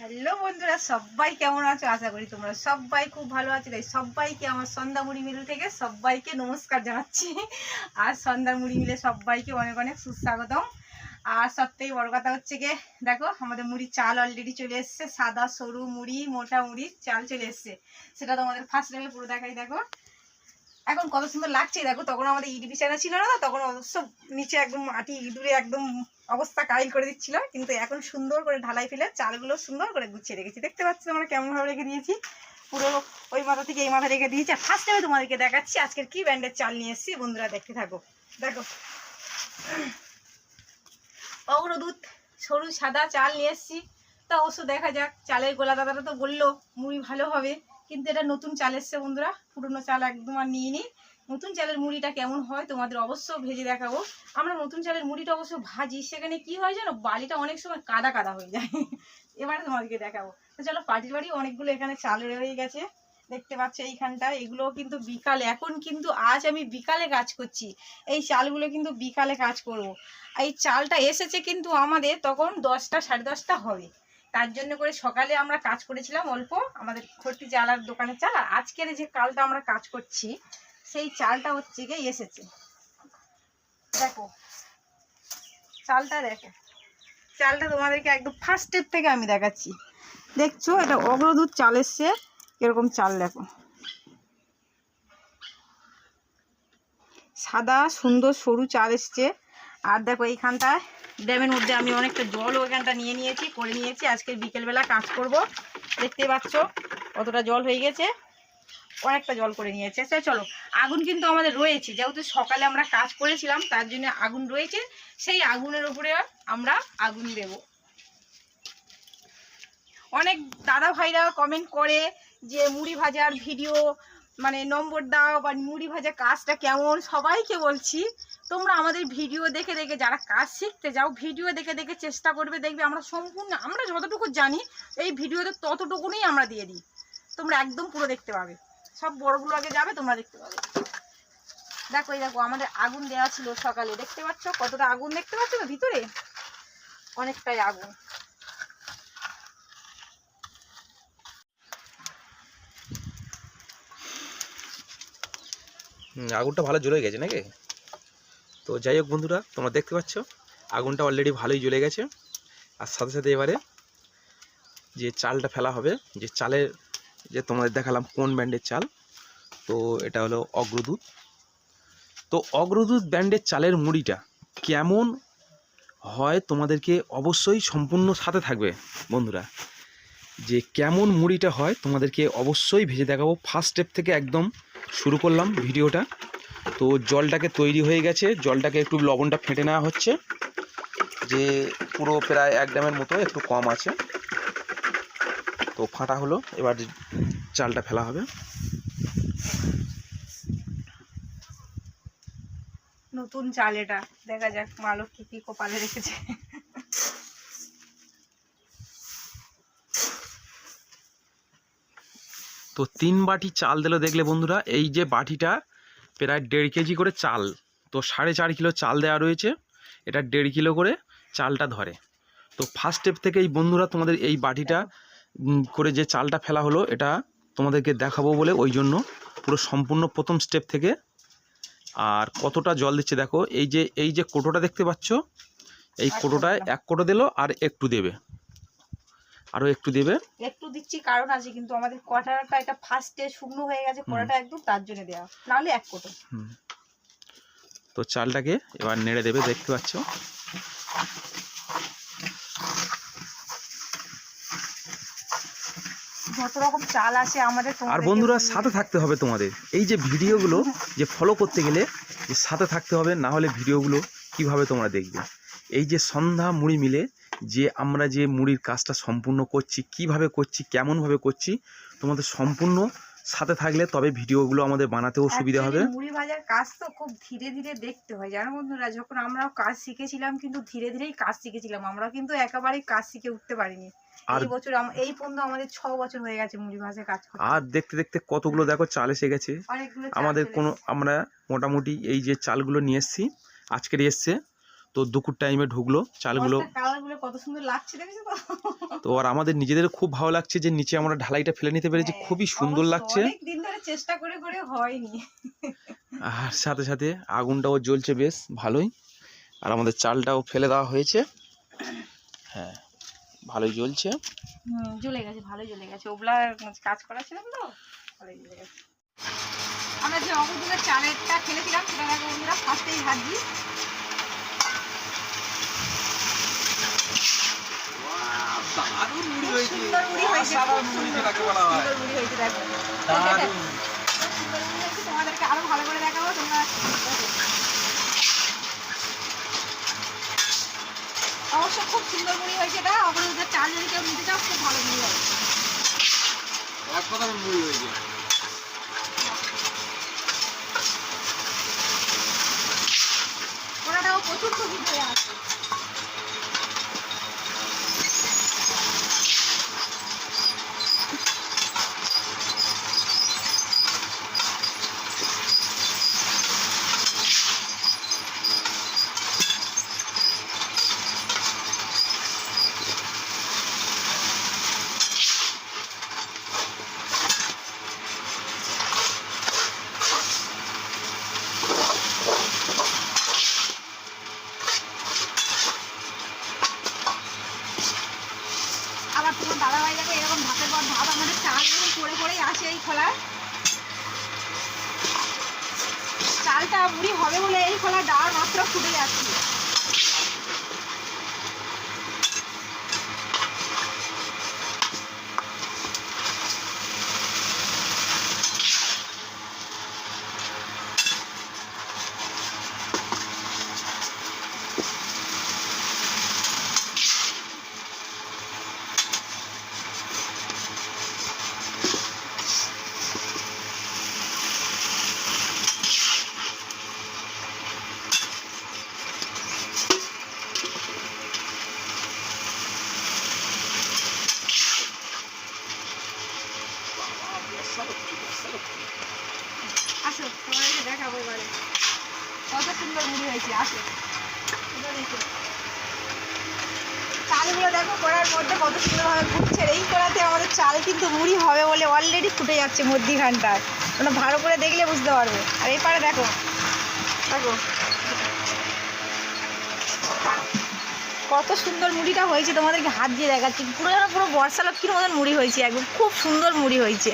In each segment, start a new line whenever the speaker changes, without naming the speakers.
Hello বন্ধুরা, সবাই কেমন আছো? আশা করি তোমরা সবাই খুব ভালো আছো। তাই সবাইকে আমার সন্ধ্যা মুড়ি মিল থেকে সবাইকে নমস্কার জানাচ্ছি। আর সন্ধ্যা মুড়ি মিলে সবাইকে অনেক অনেক সুস্বাগতম। আর সব থেকে বড় কথা হচ্ছে গিয়ে, দেখো, আমাদের মুড়ির চাল অলরেডি চলে এসছে। সাদা সরু মুড়ি, মোটা মুড়ির চাল চলে এসছে। সেটা তোমাদের ফার্স্ট টাইমে পুরো দেখাই, দেখো। এখন কত সুন্দর লাগছে, দেখো তখন আমাদের ইট বিছানা ছিল না তখন অবশ্য নিচে একদম মাটি ইঁদুরে একদম অবস্থা কাইল করে দিচ্ছিল, কিন্তু এখন সুন্দর করে ঢালাই ফেলে চালগুলো সুন্দর করে গুছিয়ে রেখেছি। দেখতে পাচ্ছি আমরা কেমন ভাবে রেখে দিয়েছি, পুরো ওই মাথা থেকে এই মাথা রেখে দিয়েছি। আর ফার্স্ট টাইমে তোমাদেরকে দেখাচ্ছি আজকের কি ব্র্যান্ডের চাল নিয়ে এসেছি, বন্ধুরা দেখতে থাকো। দেখো। অগ্রদূত সরু সাদা চাল নিয়ে এসেছি। তা অবশ্য দেখা যাক, চালের গোলা দাদারা তো বলল, মুড়ি ভালো হবে। কিন্তু এটা নতুন চাল এসছে বন্ধুরা, পুরনো চাল একদম আর নিয়ে নিই নতুন চালের মুড়িটা কেমন হয় তোমাদের অবশ্য ভেজে দেখাবো। আমরা নতুন চালের মুড়িটা অবশ্য ভাজি, সেখানে কি হয় জানো, বালিটা অনেক সময় কাদা কাদা হয়ে যায়। এবারে তোমাদেরকে দেখাবো। তো চলো, পাটির বাড়ি অনেকগুলো এখানে চাল রয়ে গেছে। দেখতে পাচ্ছ এইখানটা এগুলো কিন্তু বিকালে, এখন কিন্তু আজ আমি বিকালে কাজ করছি। এই চালগুলো কিন্তু বিকালে কাজ করব। এই চালটা এসেছে কিন্তু আমাদের তখন দশটা, সাড়ে দশটা হবে। তার জন্য করে সকালে আমরা কাজ করেছিলাম অল্প, আমাদের খর্তি চালার দোকানের চাল, আর আজকের যে কালটা আমরা কাজ করছি, সেই চালটা হচ্ছে গিয়ে এসেছে। দেখো, চালটা দেখো। চালটা তোমাদেরকে একদম ফার্স্ট স্টেপ থেকে আমি দেখাচ্ছি। দেখছ, এটা অগ্রদূত চাল এসছে, এরকম চাল দেখো। সাদা, সুন্দর, সরু চাল এসছে। আর দেখো এইখানটায়, ড্যামের মধ্যে আমি অনেকটা জল ওইখানটা নিয়ে নিয়েছি, করে নিয়েছি। আজকে বিকেলবেলা কাজ করব। দেখতে পাচ্ছ কতটা জল হয়ে গেছে। অনেকটা জল করে নিয়েছে। আচ্ছা চলো, আগুন কিন্তু আমাদের রয়েছে। যেহেতু সকালে আমরা কাজ করেছিলাম, তার জন্য আগুন রয়েছে। সেই আগুনের উপরে আমরা আগুন দেব। অনেক দাদা ভাইরা কমেন্ট করে যে মুড়ি ভাজার ভিডিও মানে নম্বর দাও বা মুড়ি ভাজা কাজটা কেমন সবাইকে বলছি। তোমরা আমাদের ভিডিও দেখে দেখে যারা কাজ শিখতে যাও, ভিডিও দেখে দেখে চেষ্টা করবে, দেখবে আমরা সম্পূর্ণ, আমরা যতটুকু জানি, এই ভিডিওতে ততটুকুনই আমরা দিয়ে দিই। তোমরা একদম পুরো দেখতে পাবে। সব বড়গুলো আগে যাবে, তোমরা দেখতে পাবে। দেখো, এই দেখো, আমাদের আগুন দেওয়া ছিল সকালে। দেখতে পাচ্ছ কতটা আগুন? দেখতে পাচ্ছ ভিতরে? অনেকটাই আগুন।
আগুনটা ভালো জ্বলে গেছে নাকি? তো যাই হোক বন্ধুরা, তোমরা দেখতে পাচ্ছ, আগুনটা অলরেডি ভালোই জ্বলে গেছে। আর সাথে সাথে এবারে যে চালটা ফেলা হবে, যে চালের যে তোমাদের দেখালাম কোন ব্র্যান্ডের চাল, তো এটা হলো অগ্রদূত। তো অগ্রদূত ব্র্যান্ডের চালের মুড়িটা কেমন হয় তোমাদেরকে অবশ্যই সম্পূর্ণ সাথে থাকবে, বন্ধুরা। যে কেমন মুড়িটা হয় তোমাদেরকে অবশ্যই ভেজে দেখাবো ফার্স্ট স্টেপ থেকে একদম শুরু করলাম ভিডিওটা। তো জলটাকে তৈরি হয়ে গেছে। জলটাকে একটু লবণটা ফেটে নেওয়া হচ্ছে। যে পুরো প্রায় এক ড্যামের মতো একটু কম আছে। তো ফাটা হলো। এবার চালটা ফেলা হবে।
নতুন চাল এটা। দেখা যাক মালক কি কি কপালে রেখেছে।
তো তিন বাটি চাল দিল দেখলে বন্ধুরা এই যে বাটিটা প্রায় দেড় কেজি করে চাল তো সাড়ে চার কিলো চাল দেওয়া রয়েছে এটা দেড় কিলো করে চালটা ধরে। তো ফার্স্ট স্টেপ থেকে এই বন্ধুরা তোমাদের এই বাটিটা করে যে চালটা ফেলা হলো এটা তোমাদেরকে দেখাবো বলে ওই জন্য পুরো সম্পূর্ণ প্রথম স্টেপ থেকে। আর কতটা জল দিচ্ছে দেখো এই যে এই যে কোটোটা দেখতে পাচ্ছ এই
এক
কোটোটায় এক কোটো দিলো আর একটু দেবে। আরও একটু দেবে?
একটু দিচ্ছি কারণ আছে কিন্তু আমাদের কটাটা এটা ফার্স্টে শুকনো হয়ে গেছে কড়াটা একদম তার জন্য দেওয়া নাহলে এক কোটো।
তো চালটাকে এবার নেড়ে দেবে দেখতে পাচ্ছ?
যত রকম চাল আছে আমাদের
আর বন্ধুরা সাথে থাকতে হবে তোমাদের। এই যে ভিডিওগুলো যে ফলো করতে গেলে যে সাথে থাকতে হবে না হলে ভিডিওগুলো কীভাবে তোমরা দেখবে? এই যে সন্ধ্যা মুড়ি মিলে যে আমরা যে মুড়ির কাজটা সম্পূর্ণ করছি কীভাবে করছি কেমনভাবে করছি তোমাদের সম্পূর্ণ সাথে থাকলে তবে ভিডিওগুলো আমাদের বানাতেও সুবিধা হবে।
মুড়ি ভাজার কাজ তো খুব ধীরে ধীরে দেখতে হয় জানো বন্ধুরা? যখন আমরাও কাজ শিখেছিলাম কিন্তু ধীরে ধীরেই কাজ শিখেছিলাম। আমরা কিন্তু একেবারেই কাজ শিখে উঠতে পারিনি।
আর
এই বছর এই পর্যন্ত আমাদের ছ বছর হয়ে গেছে মুড়ি ভাজার কাজ করতে।
আর দেখতে দেখতে কতগুলো দেখো চাল এসে গেছে আমাদের কোনো আমরা মোটামুটি এই যে চালগুলো নিয়ে এসেছি আজকের এসছে। তো দুপুর টাইমে ঢুকলো চালগুলো
কত সুন্দর লাগছে তো?
আর আমাদের নিজেদের খুব ভালো লাগছে যে নিচে আমরা ঢালাইটা ফেলে নিতে পেরেছি
হ্যাঁ,
খুবই সুন্দর লাগছে।
দিন ধরে চেষ্টা করে করে হয়নি।
আর সাথে সাথে আগুনটাও জ্বলছে বেশ ভালোই। আর আমাদের চালটাও ফেলে দেওয়া হয়েছে। হ্যাঁ ভালোই জ্বলছে।
জ্বলে গেছে ভালোই জ্বলে গেছে। ওগুলা কাজ করা ছিল তো ভালোই জ্বলে গেছে। আমরা যে চালেরটা ফেলেছিলাম সেটা বন্ধুরা ফার্স্টেই ভাজি।
দারুণ মুড়ি
খুব সুন্দর মুড়ি হয়েছে খুব সুন্দর সুন্দর মুড়ি হয়েছে দেখো। খুব সুন্দর মুড়ি হয়েছে তোমাদেরকে আরও ভালো করে দেখাবো তোমরা অবশ্য খুব সুন্দর মুড়ি হয়েছে এটা অবরোধের চাল যদি কেউ নিতে চাও খুব ভালো মুড়ি
হয়েছে।
ওনাটাও প্রচুর ছবি হয়ে আছে আবার তোমার দাদাভাই দেখো এরকম ভাতের পর ভাত আমাদের চাল এরকম পড়ে পড়েই আসে এই খোলায় চালটা মুড়ি হবে বলে এই খোলা ডাল মাত্র ফুটে যাচ্ছে আসো দেখাবো এবারে। কত সুন্দর মুড়ি হয়েছে, আসো। চালগুলো দেখো, কড়ার মধ্যে কত সুন্দরভাবে ফুটছে এই কড়াতে আমাদের চাল কিন্তু মুড়ি হবে বলে অলরেডি ফুটে যাচ্ছে মধ্যিখানটায় তোমরা ভালো করে দেখলে বুঝতে পারবে। আর এই পারে দেখো। দেখো। কত সুন্দর মুড়িটা হয়েছে, তোমাদেরকে হাত দিয়ে দেখাচ্ছি। পুরো যেন পুরো বর্ষা লক্ষ্মীর মতন মুড়ি হয়েছে, একদম খুব সুন্দর মুড়ি হয়েছে।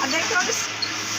আর দেখতে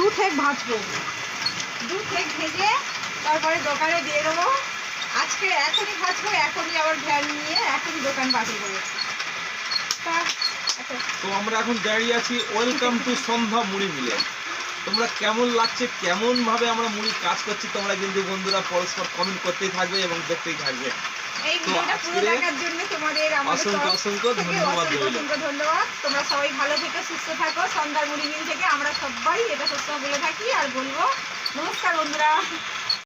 দু ঠেক ভাজবো। দু ঠেক ভেজে তারপরে দোকানে দিয়ে দেবো। আজকে এখনই ভাজবো, এখনই আবার ভ্যান নিয়ে এখনই দোকান বাকি করব তা আচ্ছা।
তো আমরা এখন দাঁড়িয়ে আছি ওয়েলকাম টু সন্ধ্যা মুড়ি মিলে। তোমরা কেমন লাগছে কেমন ভাবে আমরা মুড়ি কাজ করছি, তোমরা কিন্তু বন্ধুরা পরস্পর কমেন্ট করতেই থাকবে এবং দেখতেই থাকবে।
এই ভিডিওটা পুরো দেখার জন্য তোমাদের আমাদের
অসংখ্য ধন্যবাদ
অসংখ্য ধন্যবাদ। তোমরা সবাই ভালো থেকো সুস্থ থাকো। সন্ধ্যার মুড়ি থেকে আমরা সবাই এটা সুস্থ বলে থাকি আর বলব নমস্কার বন্ধুরা।